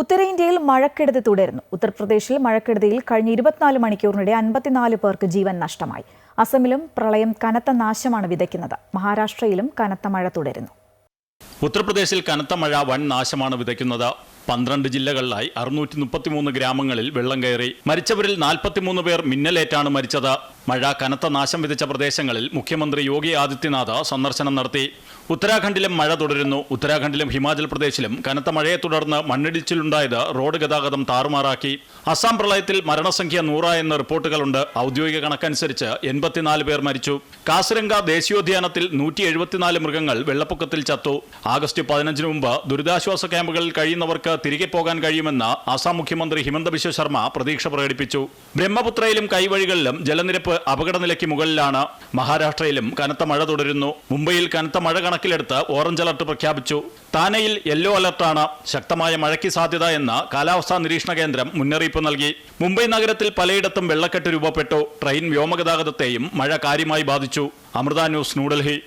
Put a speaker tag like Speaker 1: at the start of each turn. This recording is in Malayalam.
Speaker 1: ഉത്തരേന്ത്യയിൽ മഴക്കെടുതി തുടരുന്നു. ഉത്തർപ്രദേശിൽ മഴക്കെടുതിയിൽ കഴിഞ്ഞ ഇരുപത്തിനാല് മണിക്കൂറിനിടെ അൻപത്തിനാല് പേർക്ക് ജീവൻ നഷ്ടമായി. അസമിലും പ്രളയം കനത്ത നാശമാണ് വിതയ്ക്കുന്നത്. മഹാരാഷ്ട്രയിലും കനത്ത മഴ തുടരുന്നു.
Speaker 2: ഉത്തർപ്രദേശിൽ കനത്ത മഴ വൻ നാശമാണ് വിതയ്ക്കുന്നത്. പന്ത്രണ്ട് ജില്ലകളിലായി അറുന്നൂറ്റി മുപ്പത്തിമൂന്ന് ഗ്രാമങ്ങളിൽ വെള്ളം കയറി. മരിച്ചവരിൽ നാൽപ്പത്തിമൂന്ന് പേർ മിന്നലേറ്റാണ് മരിച്ചത്. മഴ കനത്ത നാശം വിതച്ച പ്രദേശങ്ങളിൽ മുഖ്യമന്ത്രി യോഗി ആദിത്യനാഥ് സന്ദർശനം നടത്തി. ഉത്തരാഖണ്ഡിലും മഴ തുടരുന്നു. ഉത്തരാഖണ്ഡിലും ഹിമാചൽ പ്രദേശിലും കനത്ത മഴയെ തുടർന്ന് മണ്ണിടിച്ചിലുണ്ടായത് റോഡ് ഗതാഗതം താറുമാറാക്കി. അസാം പ്രളയത്തിൽ മരണസംഖ്യ നൂറായെന്ന് റിപ്പോർട്ടുകളുണ്ട്. ഔദ്യോഗിക കണക്കനുസരിച്ച് എൺപത്തിനാല് പേർ മരിച്ചു. കാസിരംഗ ദേശീയോദ്യാനത്തിൽ നൂറ്റി എഴുപത്തിനാല് മൃഗങ്ങൾ വെള്ളപ്പൊക്കത്തിൽ ചത്തു. ആഗസ്റ്റ് പതിനഞ്ചിന് മുമ്പ് ദുരിതാശ്വാസ ക്യാമ്പുകളിൽ കഴിയുന്നവർക്ക് തിരികെ പോകാൻ കഴിയുമെന്ന് ആസാം മുഖ്യമന്ത്രി ഹിമന്ത ബിശ്വ ശർമ്മ പ്രതീക്ഷ പ്രകടിപ്പിച്ചു. ബ്രഹ്മപുത്രയിലും കൈവഴികളിലും ജലനിരപ്പ് അപകടനിലയ്ക്ക് മുകളിലാണ്. മഹാരാഷ്ട്രയിലും കനത്ത മഴ തുടരുന്നു. മുംബൈയിൽ കനത്ത മഴ കണക്കിലെടുത്ത് ഓറഞ്ച് അലർട്ട് പ്രഖ്യാപിച്ചു. താനെയിൽ യെല്ലോ അലർട്ടാണ് ശക്തമായ മഴയ്ക്ക് സാധ്യത എന്ന് കാലാവസ്ഥാ നിരീക്ഷണ കേന്ദ്രം മുന്നറിയിപ്പ് നൽകി. മുംബൈ നഗരത്തിൽ പലയിടത്തും വെള്ളക്കെട്ട് രൂപപ്പെട്ടു. ട്രെയിൻ വ്യോമഗതാഗതത്തെയും മഴ കാര്യമായി ബാധിച്ചു. അമൃത ന്യൂസ് ന്യൂഡൽഹി.